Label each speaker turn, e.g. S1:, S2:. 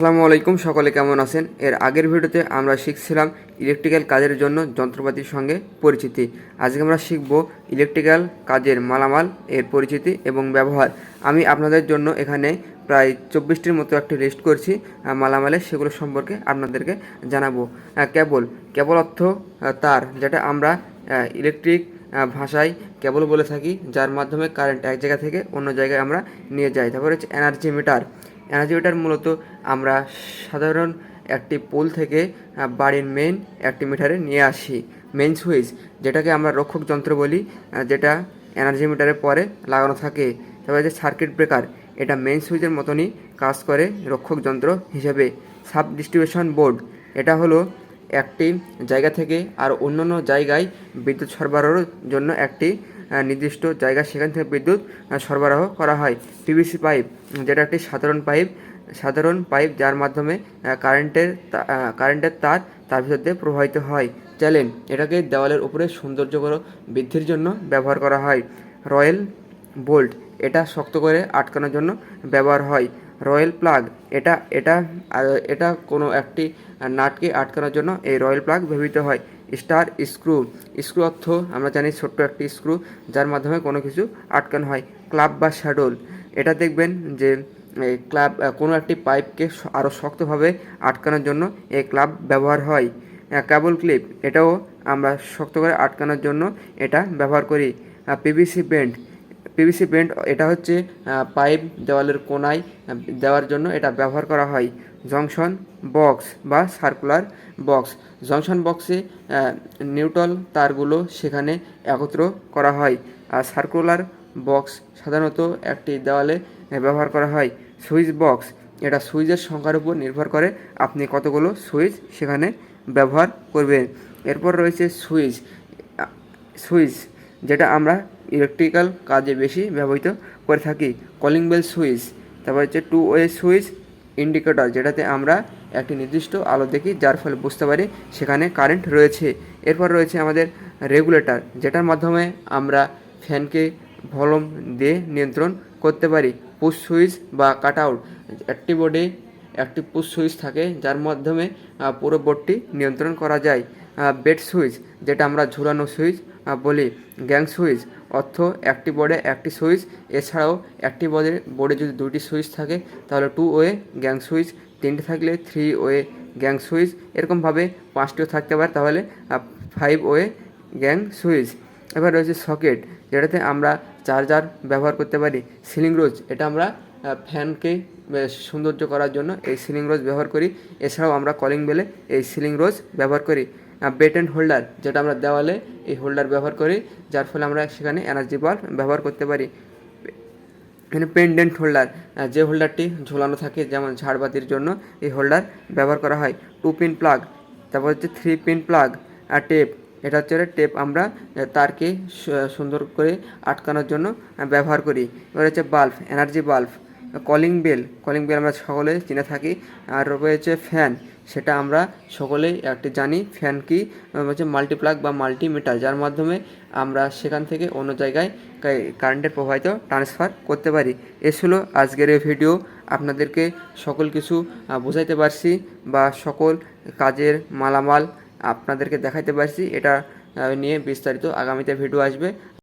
S1: আসসালামু আলাইকুম সকলে কেমন আছেন? এর আগের ভিডিওতে আমরা শিখছিলাম ইলেকট্রিক্যাল কাজের জন্য যন্ত্রপাতির সঙ্গে পরিচিতি। আজকে আমরা শিখব ইলেকট্রিক্যাল কাজের মালামাল এর পরিচিতি এবং ব্যবহার। আমি আপনাদের জন্য এখানে প্রায় চব্বিশটির মতো একটি লিস্ট করছি আহ, মালামালের সেগুলো সম্পর্কে আপনাদেরকে জানাব। কেবল কেবল অর্থ তার যেটা আমরা ইলেকট্রিক ভাষায় কেবল বলে থাকি যার মাধ্যমে কারেন্ট এক জায়গা থেকে অন্য জায়গায় আমরা নিয়ে যাই। তারপরে হচ্ছে এনার্জি মিটার এনার্জি মিটার মূলত আমরা সাধারণ একটি পোল থেকে বাড়ির মেইন একটি মিটারে নিয়ে আসি। মেন সুইচ যেটাকে আমরা রক্ষক যন্ত্র বলি যেটা এনার্জি মিটারের পরে লাগানো থাকে। তারপরে যে সার্কিট ব্রেকার এটা মেন সুইচের মতনই কাজ করে রক্ষক যন্ত্র হিসেবে। সাব ডিস্ট্রিবিউশন বোর্ড এটা হলো একটি জায়গা থেকে আর অন্যান্য জায়গায় বিদ্যুৎ সরবরাহের জন্য একটি নির্দিষ্ট জায়গা সেখান থেকে বিদ্যুৎ সরবরাহ করা হয়। পিভিসি পাইপ যেটা একটি সাধারণ পাইপ সাধারণ পাইপ যার মাধ্যমে কারেন্টের কারেন্টের তার তার ভিতর দিয়ে প্রবাহিত হয়। চ্যালেন এটাকে দেওয়ালের উপরে সৌন্দর্য বৃদ্ধির জন্য ব্যবহার করা হয়। রয়্যাল বোল্ট, এটা শক্ত করে আটকানোর জন্য ব্যবহার হয়। রয়্যাল প্লাগ, এটা এটা এটা কোনো একটি নাটকে আটকানোর জন্য এই রয়্যাল প্লাগ ব্যবহৃত হয়। স্টার স্ক্রু স্ক্রু অর্থ আমরা জানি ছোট্ট একটি স্ক্রু যার মাধ্যমে কোনো কিছু আটকানো হয়। ক্লাব বা শ্যাডোল এটা দেখবেন যে ক্লাব কোনো একটি পাইপকে আরও শক্তভাবে আটকানোর জন্য এই ক্লাব ব্যবহার হয়। কেবল ক্লিপ, এটাও আমরা শক্ত করে আটকানোর জন্য এটা ব্যবহার করি। পিভিসি বেন্ড পিভিসি বেন্ড এটা হচ্ছে পাইপ দেওয়ালের কোনায় দেওয়ার জন্য এটা ব্যবহার করা হয়। জংশন বক্স বা সার্কুলার বক্স, জংশন বক্সে নিউট্রাল তারগুলো সেখানে একত্র করা হয়। আর সার্কুলার বক্স সাধারণত একটি দেওয়ালে ব্যবহার করা হয়। সুইচ বক্স, এটা সুইচের সংখ্যার উপর নির্ভর করে আপনি কতগুলো সুইচ সেখানে ব্যবহার করবেন। এরপর রয়েছে সুইচ সুইচ, যেটা আমরা ইলেকট্রিক্যাল কাজে বেশি ব্যবহৃত করে থাকি, কলিং বেল সুইচ। তারপর হচ্ছে টু ওয়ে সুইচ, ইন্ডিকেটর, যেটাতে আমরা একটি নির্দিষ্ট আলো দেখি, যার ফলে বুঝতে পারি সেখানে কারেন্ট রয়েছে। এরপর রয়েছে আমাদের রেগুলেটর, যেটার মাধ্যমে আমরা ফ্যানকে ভলম দিয়ে নিয়ন্ত্রণ করতে পারি। পুশ সুইচ বা কাট আউট একটি বোর্ডে একটি পুশ সুইচ থাকে, যার মাধ্যমে পুরো বোর্ডটি নিয়ন্ত্রণ করা যায়। বেড সুইচ যেটা আমরা ঝুলানো সুইচ বলি। গ্যাং সুইচ অর্থ একটি বোর্ডে একটি সুইচ এছাড়াও, একটি বোর্ডে বোর্ডে যদি দুটি সুইচ থাকে, তাহলে টু ওয়ে গ্যাং সুইচ তিনটে থাকলে থ্রি ওয়ে গ্যাং সুইচ এরকমভাবে পাঁচটিও থাকতে পারে, তাহলে ফাইভ ওয়ে গ্যাং সুইচ এবার রয়েছে সকেট যেটাতে আমরা চার্জার ব্যবহার করতে পারি সিলিং রোজ। এটা আমরা ফ্যানকে সৌন্দর্য করার জন্য এই সিলিং রোজ ব্যবহার করি। এছাড়াও আমরা কলিং বেলে এই সিলিং রোজ ব্যবহার করি। বেট অ্যান্ড হোল্ডার, যেটা আমরা দেওয়ালে এই হোল্ডার ব্যবহার করি, যার ফলে আমরা সেখানে এনার্জি বাল্ব ব্যবহার করতে পারি। এখানে পেন্ডেন্ট হোল্ডার যে হোল্ডারটি ঝোলানো থাকে, যেমন ঝাড়বাতির জন্য এই হোল্ডার ব্যবহার করা হয়। টু পিন প্লাগ, তারপর হচ্ছে থ্রি পিন প্লাগ, আর টেপ এটা হচ্ছে টেপ আমরা তারকে সুন্দর করে আটকানোর জন্য ব্যবহার করি। এবার হচ্ছে bulb energy bulb calling bell calling bell আমরা সকলে চিনে থাকি। আর রয়েছে ফ্যান সেটা আমরা সকলেই একটি জানি ফ্যান কি হচ্ছে মাল্টিপ্লাগ বা মাল্টিমিটার যার মাধ্যমে আমরা সেখান থেকে অন্য জায়গায় কারেন্টের প্রবাহিত ট্রান্সফার করতে পারি। এ আজকের এই ভিডিও আপনাদেরকে সকল কিছু বোঝাইতে পারছি বা সকল কাজের মালামাল আপনাদেরকে দেখাইতে পারছি। এটা নিয়ে বিস্তারিত আগামীতে ভিডিও আসবে।